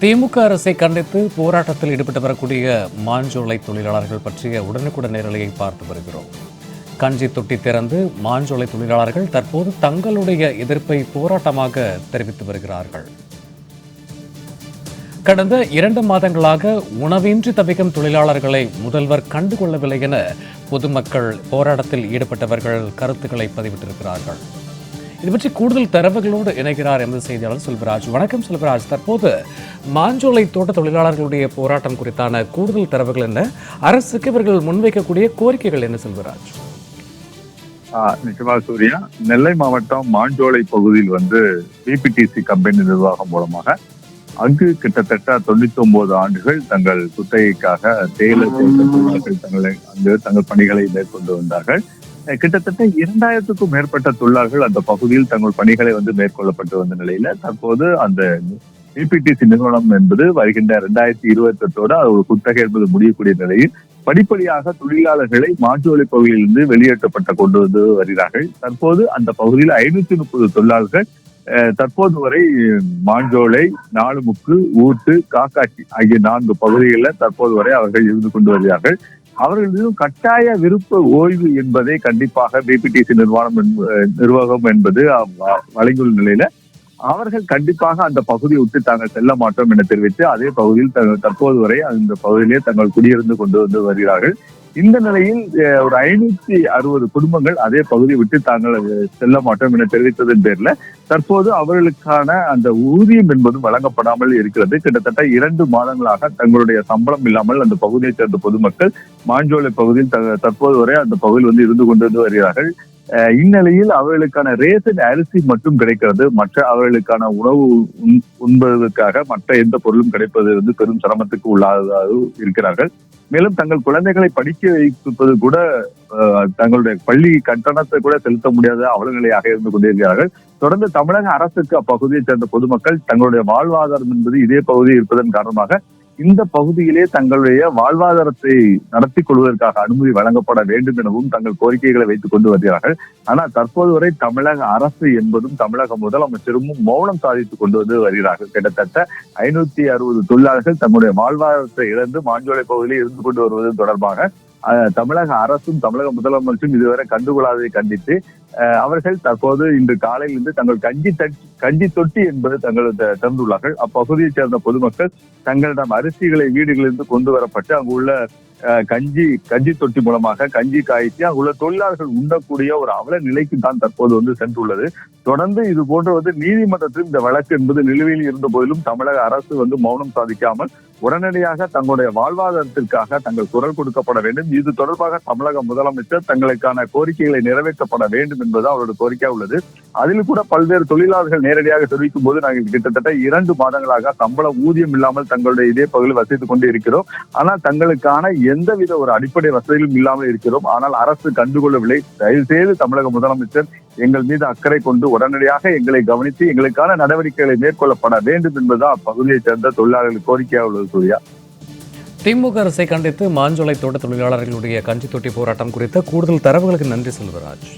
திமுக அரசை கண்டித்து போராட்டத்தில் ஈடுபட்டு வரக்கூடிய மாஞ்சோலை தொழிலாளர்கள் பற்றிய உடனுக்குடன் நேரலையை பார்த்து வருகிறோம். கஞ்சி தொட்டி திறந்து மாஞ்சோலை தொழிலாளர்கள் தற்போது தங்களுடைய எதிர்ப்பை போராட்டமாக தெரிவித்து வருகிறார்கள். கடந்த இரண்டு மாதங்களாக உணவின்றி தவிக்கும் தொழிலாளர்களை முதல்வர் கண்டுகொள்ளவில்லை என பொதுமக்கள் போராட்டத்தில் ஈடுபட்டவர்கள் கருத்துக்களை பதிவிட்டிருக்கிறார்கள். இது பற்றி கூடுதல் தரவுகளோடு இணைகிறார் எமது செய்தியாளர் செல்வராஜ் வணக்கம் செல்வராஜ் தற்போது மாஞ்சோலை தோட்ட தொழிலாளர்களுடைய போராட்டம் குறித்தான கூடுதல் தரவுகள் என்ன? அரசுக்கு இவர்கள் முன்வைக்கக்கூடிய கோரிக்கைகள் என்ன செல்வராஜ் நிச்சயமா சூர்யா நெல்லை மாவட்டம் மாஞ்சோலை பகுதியில் வந்து பிபிடிசி கம்பெனி நிர்வாகம் மூலமாக அங்கு கிட்டத்தட்ட தொண்ணூத்தி ஒன்பது ஆண்டுகள் தங்கள் குத்தகைக்காக தேயிலை தொழிலாளர்கள் தங்களை அங்கு தங்கள் பணிகளை மேற்கொண்டு வந்தார்கள். கிட்டத்தட்ட இரண்டாயிரத்துக்கும் மேற்பட்ட தொழிலாளர்கள் அந்த பகுதியில் தங்கள் பணிகளை வந்து மேற்கொள்ளப்பட்டு வந்த நிலையில தற்போது அந்த பிபிடிசி நிறுவனம் என்பது வருகின்ற இரண்டாயிரத்தி இருபத்தி எட்டோட ஒரு குத்தகை என்பது முடியக்கூடிய நிலையில் படிப்படியாக தொழிலாளர்களை மாற்றுவழி பகுதியிலிருந்து வெளியேற்றப்பட்ட கொண்டு வந்து வருகிறார்கள். தற்போது அந்த பகுதியில் ஐநூத்தி முப்பது தொழிலாளர்கள் தற்போது வரை மாஞ்சோலை நாலுமுக்கு ஊட்டு காக்காட்சி ஆகிய நான்கு பகுதிகளில் தற்போது வரை அவர்கள் இருந்து கொண்டு வருகிறார்கள். அவர்களிடம் கட்டாய விருப்ப ஓய்வு என்பதை கண்டிப்பாக பிபிடிசி நிர்வாகம் நிர்வாகம் என்பது அஹ், வழங்கியுள்ள நிலையில அவர்கள் கண்டிப்பாக அந்த பகுதியை விட்டு தாங்கள் செல்ல மாட்டோம் என தெரிவித்து அதே பகுதியில் தற்போது வரை அந்த பகுதியிலே தங்கள் குடியிருந்து கொண்டு வந்து வருகிறார்கள். இந்த நிலையில் ஒரு ஐநூத்தி அறுபது குடும்பங்கள் அதே பகுதியை விட்டு தாங்கள் செல்ல மாட்டோம் என தெரிவித்ததன் பேர்ல தற்போது அவர்களுக்கான அந்த ஊதியம் என்பதும் வழங்கப்படாமல் இருக்கிறது. கிட்டத்தட்ட இரண்டு மாதங்களாக தங்களுடைய சம்பளம் இல்லாமல் அந்த பகுதியைச் சேர்ந்த பொதுமக்கள் மாஞ்சோலை பகுதியில் த- தற்போது வரை அந்த பகுதியில் வந்து இருந்து கொண்டு வந்து வருகிறார்கள் இந்நிலையில் அவர்களுக்கான ரேசன் அரிசி மட்டும் கிடைக்கிறது. மற்ற அவர்களுக்கான உணவு உண்- உண்பதற்காக மற்ற எந்த பொருளும் கிடைப்பது வந்து பெரும் சிரமத்துக்கு உள்ளாததாக இருக்கிறார்கள். மேலும் தங்கள் குழந்தைகளை படிக்க வைப்பது கூட தங்களுடைய பள்ளி கட்டணத்தை கூட செலுத்த முடியாத அவலநிலையாக இருந்து கொண்டிருக்கிறார்கள். தொடர்ந்து தமிழக அரசுக்கு அப்பகுதியைச் சேர்ந்த பொதுமக்கள் தங்களுடைய வாழ்வாதாரம் என்பது இதே பகுதியில் இருப்பதன் காரணமாக இந்த பகுதியிலே தங்களுடைய வாழ்வாதாரத்தை நடத்தி கொள்வதற்காக அனுமதி வழங்கப்பட வேண்டும் எனவும் தங்கள் கோரிக்கைகளை வைத்துக் கொண்டு வருகிறார்கள். ஆனால் தற்போது வரை தமிழக அரசு என்பதும் தமிழக முதலமைச்சரும் மௌனம் சாதித்துக் கொண்டு வந்து வருகிறார்கள். கிட்டத்தட்ட ஐநூத்தி அறுபது தொழிலாளர்கள் தங்களுடைய வாழ்வாதாரத்தை இழந்து மாஞ்சோலை பகுதியில் இருந்து கொண்டு வருவது தொடர்பாக தமிழக அரசும் தமிழக முதலமைச்சரும் இதுவரை கண்டுகொள்ளாததை கண்டித்து அஹ், அவர்கள் தற்போது இன்று காலையிலிருந்து தங்கள் கஞ்சி கஞ்சி தொட்டி என்பது தங்கள் திறந்துள்ளார்கள் அப்பகுதியைச் சேர்ந்த பொதுமக்கள் தங்களிடம் அரிசிகளை வீடுகளிலிருந்து கொண்டு வரப்பட்டு அங்கு உள்ள கஞ்சி கஞ்சி தொட்டி மூலமாக கஞ்சி காய்ச்சி அங்குள்ள தொழிலாளர்கள் உண்ணக்கூடிய ஒரு அவல நிலைக்கு தான் தற்போது வந்து சென்றுள்ளது. தொடர்ந்து இது போன்ற வந்து நீதிமன்றத்தில் இந்த வழக்கு என்பது நிலுவையில் இருந்த போதிலும் தமிழக அரசு வந்து மௌனம் சாதிக்காமல் உடனடியாக தங்களுடைய வாழ்வாதாரத்திற்காக தங்கள் குரல் கொடுக்கப்பட வேண்டும். இது தொடர்பாக தமிழக முதலமைச்சர் தங்களுக்கான கோரிக்கைகளை நிறைவேற்றப்பட வேண்டும் என்பது அவருடைய கோரிக்கையா உள்ளது. அதில் கூட பல்வேறு தொழிலாளர்கள் நேரடியாக தெரிவிக்கும் போது நாங்கள் கிட்டத்தட்ட இரண்டு மாதங்களாக சம்பள ஊதியம் இல்லாமல் தங்களுடைய இதே பகுதியில் வசித்துக் கொண்டு இருக்கிறோம் ஆனால் தங்களுக்கான எந்தவித ஒரு அடிப்படை வசதிகளும் இல்லாமல் இருக்கிறோம். ஆனால் அரசு கண்டுகொள்ளவில்லை. தயவு செய்து தமிழக முதலமைச்சர் எங்கள் மீது அக்கறை கொண்டு உடனடியாக எங்களை கவனித்து எங்களுக்கான நடவடிக்கைகளை மேற்கொள்ளப்பட வேண்டும் என்பதுதான் அப்பகுதியைச் சேர்ந்த தொழிலாளர்கள் கோரிக்கையாக உள்ளது சூர்யா. திமுக அரசை கண்டித்து மாஞ்சோலை தோட்ட தொழிலாளர்களுடைய கஞ்சி தொட்டி போராட்டம் குறித்த கூடுதல் தரவுகளுக்கு நன்றி செல்வராஜ்.